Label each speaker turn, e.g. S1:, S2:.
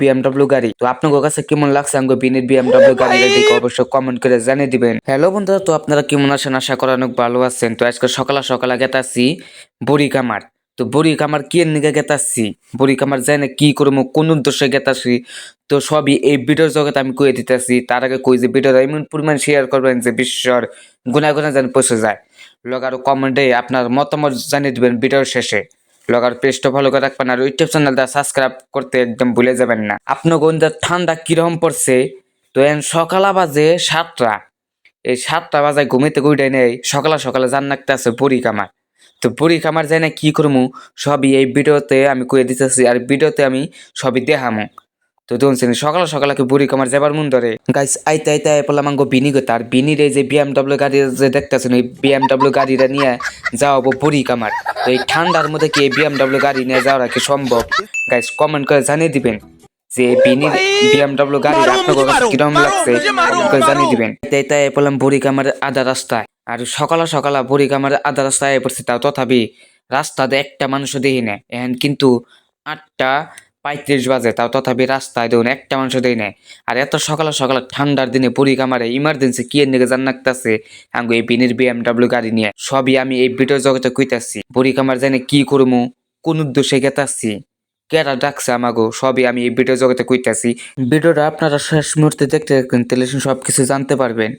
S1: BMW গাড়ি। তো আপনাদের কাছে কেমন লাগছে? আমাকে বিনির বিএমডব্লিউ গাড়ি দেখে অবশ্যই কমেন্ট করে জানিয়ে দিবেন। হ্যালো বন্ধুরা তো আপনারা কেমন আছেন? আশা করা অনেক ভালো আছেন। তো আজকে সকালে সকালে গেতাছি বড়ি কামার তো বড়ি কামার কি নিকে গেতাছি? বড়ি কামার যায় না কি করব কোন উদ্দেশ্যে গেতাছি? তো সবই এই ভিডিওর জগতে আমি কয়ে দিতেছি। তার আগে কই যে ভিডিওটা এমন পরিমাণ শেয়ার করবেন যে বিশ্বর গুনা গুনা যেন পৌঁছে যায়। লগ আরও কমেন্টে আপনার মতামত জানিয়ে দিবেন ভিডিওর শেষে। লগ আর পেজটা ফলো করে রাখবেন আর ইউটিউব চ্যানেলটা সাবস্ক্রাইব করতে একদম ভুলে যাবেন না। আপনার গন্ধার ঠান্ডা কীরকম পড়ছে? তো এখন সকালা বাজে সাতটা। এই সাতটা বাজায় ঘুমিতে গুইটাই নেই সকালে সকালে জান নাকতে আছে বড়ি কামার তো বড়ি কামার যায় না কি করব সবই এই ভিডিওতে আমি কয়ে দিতেছি আর ভিডিওতে আমি সবই দেখামো। তো দেখুন সকালে সকালে কি বুড়ি কামার যাবার মন ধরে? গাইস আইতে আইতে আই পেলাম আঙ্গো বিনি গো তার বিনির এই যে বিএমডব্লিউ গাড়ি যে দেখতেছেন এই বিএমডব্লিউ গাড়িটা নিয়ে যাওয়াবো বুড়ি কামার তো এই ঠান্ডার মধ্যে কি বিএমডব্লিউ গাড়ি নিয়ে যাওয়া কি সম্ভব? গাইস কমেন্ট করে জানিয়ে দিবেন যে বিনি বিএমডব্লিউ গাড়ি আপনার কাছে কীরকম লাগছে? কমেন্ট করে জানিয়ে দিবেন। তাই তাই বললাম বুড়ি কামার আধা রাস্তায় আর সকালে সকালে বুড়ি কামার আধা রাস্তায় পড়ছে তাও তথাপি রাস্তাতে একটা মানুষও দেখি না এখন কিন্তু আটটা পঁয়ত্রিশ বাজে, তাও তথাপি রাস্তায় দেখুন, একটা মানুষ দেয় নাই। আর এত সকালে সকালে ঠান্ডার দিনে পুরী কামারে ইমার্জেন্সি কি দিকে জান নাকতাছে আঙ্গু এই বিনির বিএমডব্লিউ গাড়ি নিয়ে, সবই আমি এই ভিডিও জগতে কইতাছি। বুড়ি কামার জানে কি করব কোন উদ্দেশ্যে গেতাছি? কেটা ডাকছে আমাগো? সবই আমি এই ভিডিও জগতে কইতাছি। ভিডিওটা আপনারা শেষ মুহূর্তে দেখতে দেখবেন তাহলে সব কিছু জানতে পারবেন।